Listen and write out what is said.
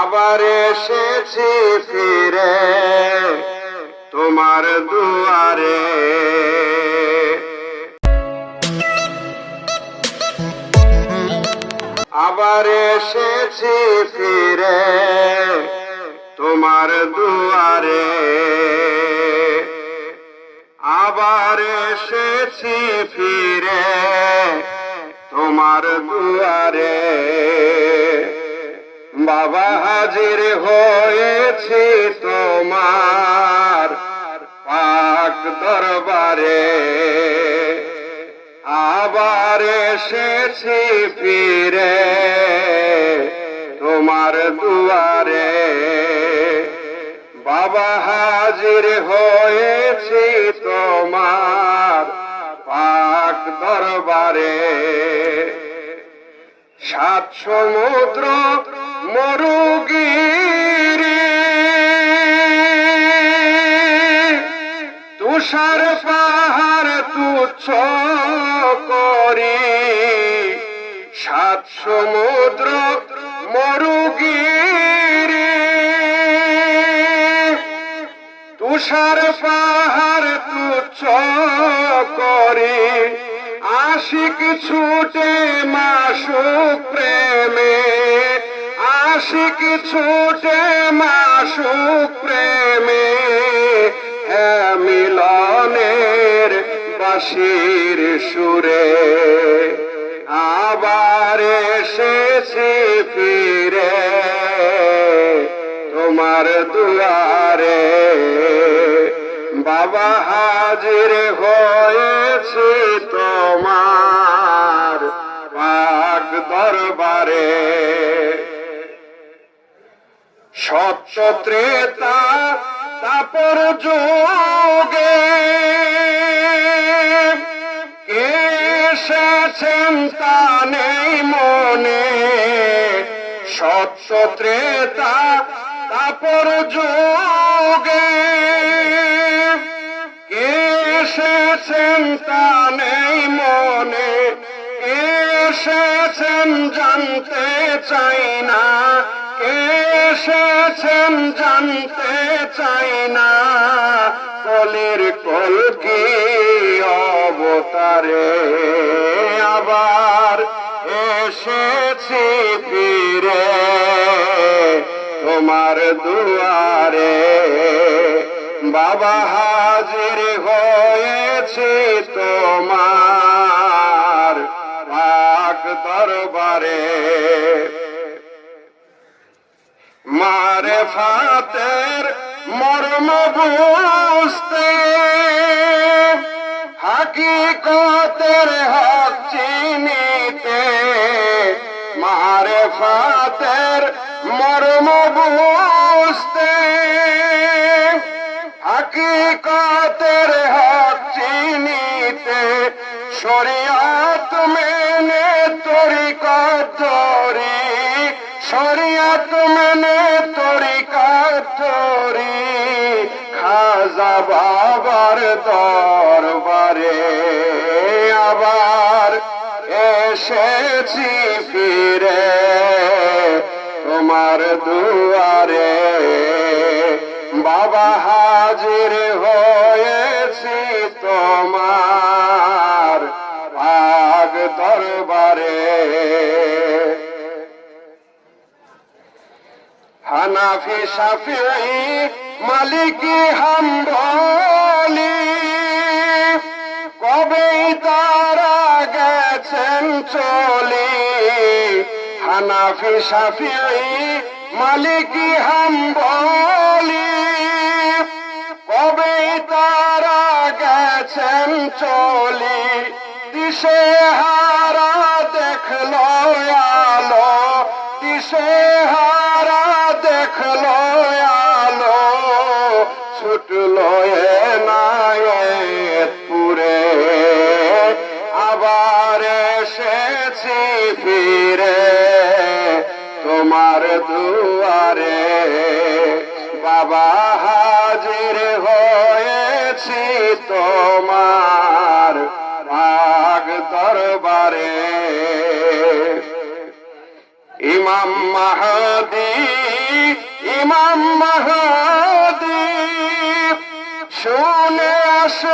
আবার এসেছি ফিরে তোমার দুয়ারে। আবার এসেছি ফিরে তোমার দুয়ারে। আবার এসেছি ফিরে তোমার দুয়ারে। বাবা হাজির হয়েছে তোমার পাক দরবারে। আবার এসেছি ফিরে তোমার দুয়ারে। বাবা হাজির হয়েছি তোমার পাক দরবারে। সাত সমুদ্র মরুগিরি। তুষার পাহাড় তুচ্ছ করি। সাত সমুদ্র মরুগিরি। তুষার পাহাড় তুচ্ছ করে। আশিক ছুটে মাসুক আশিক ছুটে মাসুক প্রেমে হ্যাঁ মিলনের বাসির সুরে। আবার এসেছি ফিরে তোমার দুয়ারে। বাবা হাজির হয়েছি তোমার পাক দরবারে। সত্য ত্রেতা তাপর যোগে কে এসেছেন তা নেই মনে। সত্য ত্রেতা তাপর যোগে কে এসেছেন তা নেই মনে। কে জানতে চাই না। কে এসেছেন জানতে চাই না। কলির কলকি অবতারে? আবার এসেছি ফিরে তোমার দুয়ারে। বাবা হাজির হয়েছি তোমার মারে ফাতের মর্ম বুঝতে হাকিকতের হক চিনিতে মারে ফাতের মর্ম বুঝতে হাকিকতের হক চিনিতে শরিয়াত মেনে তরিকত ধরি, শরিয়াত মেনে বাবার দরবারে আবার এসেছি ফিরে তোমার দুয়ারে। বাবা হাজির হয়েছি তোমার ভাগ দরবারে। হানাফি, সাফি মালিকি হাম্বলি, কবেই তারা গেছেন চলি? হানাফি সাফি মালিকি হাম্বলি, কবেই তারা গেছেন চলি? দিশে হারা দেখল আলো দিশে হারা দেখল ফিরে, তোমার দুয়ারে বাবা হাজির হয়েছি তোমার ভাগ দরবারে। ইমাম মাহাদি ইমাম মাহাদি, শুনে আসছে